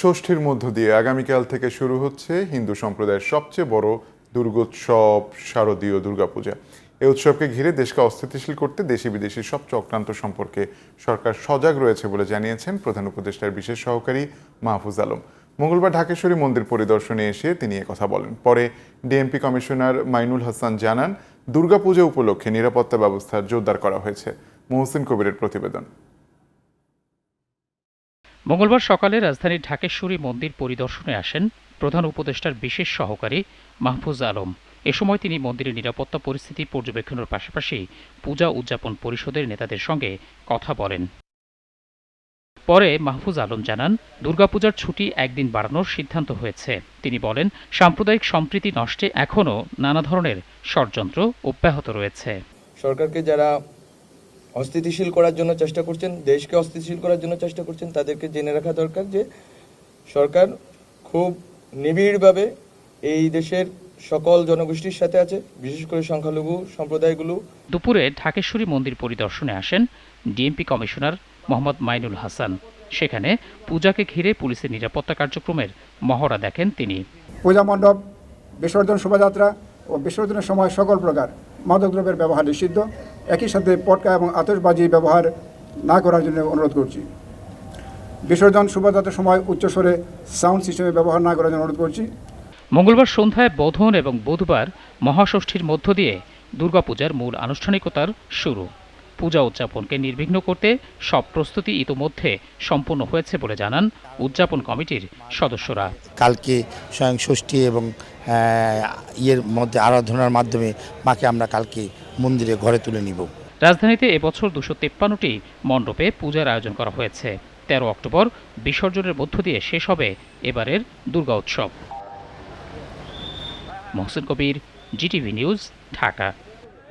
ষষ্ঠীর মধ্য দিয়ে আগামীকাল থেকে শুরু হচ্ছে হিন্দু সম্প্রদায়ের সবচেয়ে বড় দুর্গোৎসব, শারদীয় দুর্গাপূজা। এই উৎসবকে ঘিরে দেশকে অস্থিতিশীল করতে দেশি বিদেশি সব চক্রান্ত সম্পর্কে সরকার সজাগ রয়েছে বলে জানিয়েছেন প্রধান উপদেষ্টার বিশেষ সহকারী মাহফুজ আলম। মঙ্গলবার ঢাকেশ্বরী মন্দির পরিদর্শনে এসে তিনি কথা বলেন। পরে ডিএমপি কমিশনার মাইনুল হাসান জানান, দুর্গাপূজা উপলক্ষে নিরাপত্তা ব্যবস্থা জোরদার করা হয়েছে। মোহসিন কবিরের প্রতিবেদন। মঙ্গলবার সকালে রাজধানীর ঢাকেশ্বরী মন্দির পরিদর্শনে আসেন প্রধান উপদেষ্টার বিশেষ সহকারী মাহফুজ আলম। এ সময় তিনি মন্দিরের নিরাপত্তা পরিস্থিতি পর্যবেক্ষণের পাশাপাশি পূজা উদযাপন পরিষদের নেতাদের সঙ্গে কথা বলেন। পরে মাহফুজ আলম জানান, দুর্গাপূজার ছুটি একদিন বাড়ানোর সিদ্ধান্ত হয়েছে। তিনি বলেন, সাম্প্রদায়িক সম্প্রীতি নষ্টে এখনও নানা ধরনের ষড়যন্ত্র অব্যাহত রয়েছে। সরকারকে যারা অস্থিতিশীল করার জন্য চেষ্টা করছেন দেশকে অস্থিতিশীল করার জন্য চেষ্টা করছেন তাদেরকে জেনে রাখা দরকার যে সরকার খুব নিবিড়ভাবে এই দেশের সকল জনগোষ্ঠীর সাথে আছে বিশেষ করে সংখ্যালঘু সম্প্রদায়গুলো। দুপুরে ঢাকেশ্বরী মন্দির পরিদর্শনে আসেন ডিএমপি কমিশনার মোহাম্মদ মাইনুল হাসান। সেখানে পূজাকে ঘিরে পুলিশের নিরাপত্তা কার্যক্রমের মহড়া দেখেন তিনি। পূজা মণ্ডপ বিসর্জন শোভাযাত্রা ও বিসর্জনের সময় সকল প্রকার মাদকদ্রব্যের ব্যবহার নিষিদ্ধ। একই সাথে পটকা এবং আতশবাজি ব্যবহার না করার জন্য অনুরোধ করছি। বিসর্জন শোভাযাত্রার সময় উচ্চস্বরে সাউন্ড সিস্টেমের ব্যবহার না করার জন্য অনুরোধ করছি। মঙ্গলবার সন্ধ্যায় বোধন এবং বুধবার মহাষষ্ঠীর মধ্য দিয়ে দুর্গাপূজার মূল আনুষ্ঠানিকতার শুরু। পূজা উদযাপনকে নির্বিঘ্ন করতে সব প্রস্তুতি ইতোমধ্যে সম্পন্ন হয়েছে বলে জানান উদযাপন কমিটির সদস্যরা। কালকে স্বয়ং ষষ্ঠী এবং ইয়ের মধ্যে আরাধনার মাধ্যমে মাকে আমরা কালকে মন্দিরে ঘরে তুলে নিব। রাজধানীতে এবছর দুশো তেপ্পান্নটি মণ্ডপে পূজার আয়োজন করা হয়েছে। তেরো অক্টোবর বিসর্জনের মধ্য দিয়ে শেষ হবে এবারের দুর্গা উৎসব। Mohsin Kabir, GTV news, Dhaka.